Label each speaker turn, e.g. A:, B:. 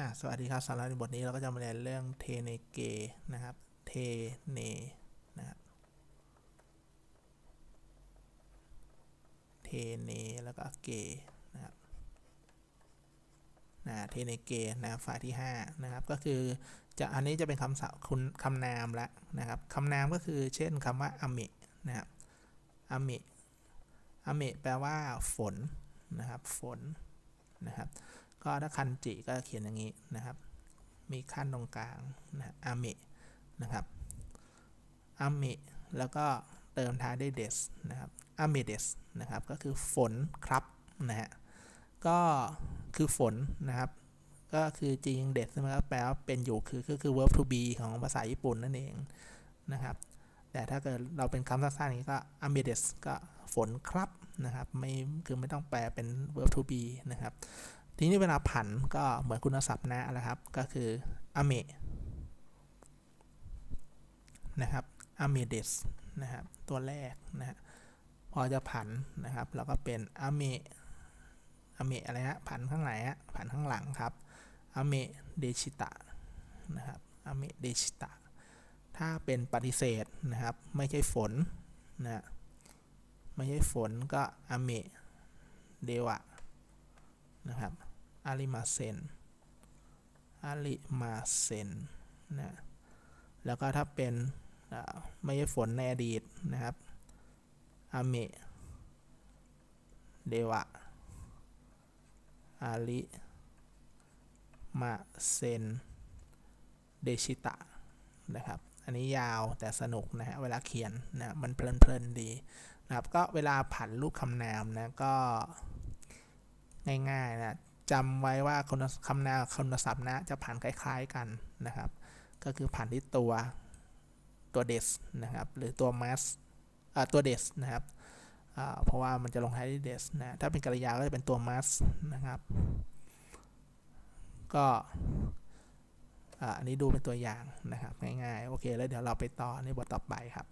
A: อ่าสวัสดีครับสำหรับในบทนี้เราก็จะมาเรียนเรื่องเทเนเกนะครับ เทเนนะครับ เทเนแล้วก็เกนะครับนะเทเนเกนะครับฝ่ายที่ 5 นะครับ ก็คือจะอันนี้จะเป็นคำศัพท์คุณคำนามละนะครับคำนามก็คือเช่นคำว่าอเมะนะครับอเมะอเมะแปลว่าฝนนะครับ ฝนนะครับ ก็ถ้าคันจิก็เขียนอย่างนี้นะครับ มีขั้นตรงกลางนะอาเมะนะครับอาเมะแล้วก็เติมท้ายด้วยเดสนะครับอาเมเดสนะครับก็คือฝนครับนะฮะก็คือฝนนะครับ ก็คือจริงเดสใช่ไหมครับแปลว่าเป็นอยู่คือก็คือ verb to be ของภาษาญี่ปุ่นนั่นเองนะครับ แต่ถ้าเกิดเราเป็นคำสั้นๆอย่างนี้ก็ a m e d e s ก็ฝนครับนะครับ ไม่คือไม่ต้องแปลเป็น verb to be นะครับ ทีนี้เวลาผันก็เหมือนคุณศัพท์นะนะครับ ก็คือ a m e นะครับ a m e d e s นะครับ ตัวแรกนะฮะพอจะผันนะครับ เราก็เป็น a m e a m e อะไรฮะผันข้างไหนฮะผันข้างหลังครับ a m e d e s h i t a นะครับ a m e d e s h i t a ถ้าเป็นปฏิเสธนะครับ ไม่ใช่ฝนนะไม่ใช่ฝนก็ a m e d e w a นะครับ อาริมาเซนอาริมาเซนนะแล้วก็ถ้าเป็นไม่ใช่ฝนในอดีตนะครับอาเมเดวะอาริมาเซนเดชิตะนะครับ อันนี้ยาวแต่สนุกนะฮะเวลาเขียนนะมันเพลินๆดีนะครับ ก็เวลาผันรูปคำนามนะก็ง่ายๆนะ จำไว้ว่าคุณคำนาคุณศัพท์นะจะผ่านคล้าย ๆกันนะครับ ก็คือผ่านที่ตัวตัวเดสนะครับ หรือตัวมัสตัวเดสนะครับเพราะว่ามันจะลงท้ายด้วยเดสนะ ถ้าเป็นกริยาก็จะเป็นตัวมัสนะครับ ก็อันนี้ดูเป็นตัวอย่างนะครับ ง่ายๆ โอเค แล้วเดี๋ยวเราไปต่อในบทต่อไปครับ